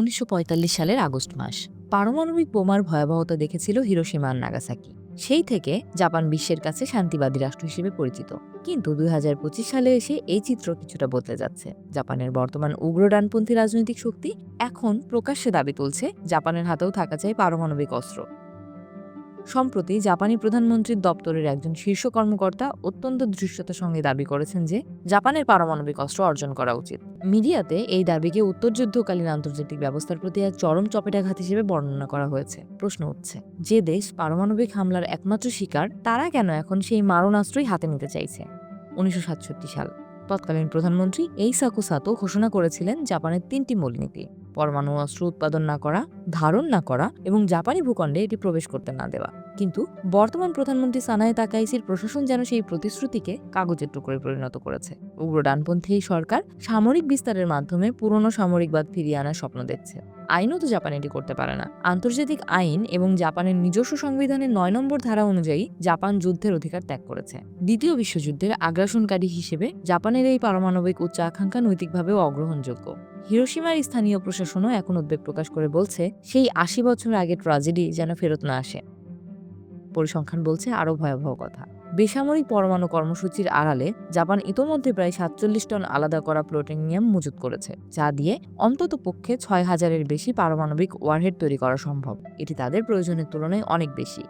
উনিশশো পঁয়তাল্লিশ সালের আগস্ট মাস। পারমাণবিক বোমার ভয়াবহতা দেখেছিল হিরোসীমা নাগাসাকি। সেই থেকে জাপান বিশ্বের কাছে শান্তিবাদী রাষ্ট্র হিসেবে পরিচিত। কিন্তু দুই হাজার পঁচিশ সালে এসে এই চিত্র কিছুটা বদলে যাচ্ছে। জাপানের বর্তমান উগ্র ডানপন্থী রাজনৈতিক শক্তি এখন প্রকাশ্যে দাবি তুলছে, জাপানের হাতেও থাকা চাই পারমাণবিক অস্ত্র। সম্প্রতি জাপানি প্রধানমন্ত্রীর দপ্তরের একজন শীর্ষ কর্মকর্তা অত্যন্ত দৃশ্যতার সঙ্গে দাবি করেছেন যে জাপানের পারমাণবিক অস্ত্র অর্জন করা উচিত। মিডিয়াতে এই দাবিকে উত্তরযুদ্ধকালীন আন্তর্জাতিক ব্যবস্থার প্রতি এক চরম চপেটাঘাত হিসেবে বর্ণনা করা হয়েছে। প্রশ্ন উঠছে, যে দেশ পারমাণবিক হামলার একমাত্র শিকার, তারা কেন এখন সেই মারণাস্ত্রই হাতে নিতে চাইছে? উনিশশো সাতষট্টি সাল। তৎকালীন প্রধানমন্ত্রী এইসাকু সাতো ঘোষণা করেছিলেন জাপানের তিনটি মূলনীতি। পরমাণু অস্ত্র উৎপাদন না করা, ধারণ না করা এবং জাপানি ভূখণ্ডে এটি প্রবেশ করতে না দেওয়া। কিন্তু বর্তমান প্রধানমন্ত্রী সানায় তাকাইসির প্রশাসন যেন সেই প্রতিশ্রুতিকে কাগজের টুকরে পরিণত করেছে। উগ্র ডানপন্থী সরকার সামরিক বিস্তারের মাধ্যমে পুরনো সামরিকবাদ ফিরিয়ে আনার স্বপ্ন দেখছে। আইনও তো জাপান এটি করতে পারে না। আন্তর্জাতিক আইন এবং জাপানের নিজস্ব সংবিধানের নয় নম্বর ধারা অনুযায়ী জাপান যুদ্ধের অধিকার ত্যাগ করেছে। দ্বিতীয় বিশ্বযুদ্ধের আগ্রাসনকারী হিসেবে জাপানের এই পারমাণবিক উচ্চ আকাঙ্ক্ষা নৈতিকভাবেও অগ্রহণযোগ্য। হিরোসীমার স্থানীয় প্রশাসনও এখন উদ্বেগ প্রকাশ করে বলছে, সেই আশি বছর আগে ট্রাজেডি যেন ফেরত না আসে। পরিসংখ্যান বলছে আরও ভয়াবহ কথা। বেসামরিক পরমাণু কর্মসূচির আড়ালে জাপান ইতোমধ্যে প্রায় সাতচল্লিশ টন আলাদা করা প্লুটোনিয়াম মজুত করেছে, যা দিয়ে অন্তত পক্ষে ছয় হাজারের বেশি পারমাণবিক ওয়ারহেড তৈরি করা সম্ভব। এটি তাদের প্রয়োজনের তুলনায় অনেক বেশি।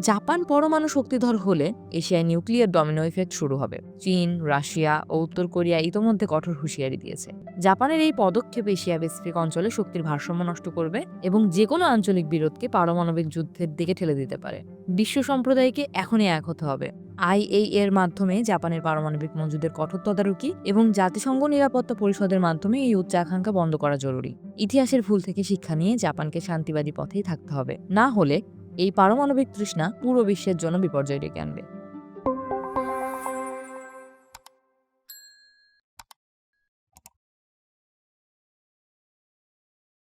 জাপান পরমাণু শক্তিধর হলে এশিয়ায় নিউক্লিয়ার ডমিনো ইফেক্ট শুরু হবে। চীন, রাশিয়া ও উত্তর কোরিয়া ইতোমধ্যে কঠোর হুঁশিয়ারি দিয়েছে। জাপানের এই পদক্ষেপ এশিয়া প্যাসিফিক অঞ্চলে শক্তির ভারসাম্য নষ্ট করবে এবং যে কোনো আঞ্চলিক বিরোধকে পারমাণবিক যুদ্ধের দিকে ঠেলে দিতে পারে। বিশ্ব সম্প্রদায়কে এখনই এক হতে হবে। আইএই এর মাধ্যমে জাপানের পারমাণবিক মজুদের কঠোর তদারকি এবং জাতিসংঘ নিরাপত্তা পরিষদের মাধ্যমে এই উচ্চাকাঙ্ক্ষা বন্ধ করা জরুরি। ইতিহাসের ভুল থেকে শিক্ষা নিয়ে জাপানকে শান্তিবাদী পথেই থাকতে হবে। না হলে এই পারমাণবিক তৃষ্ণা পুরো বিশ্বের জন্য বিপর্যয় ডেকে আনবে।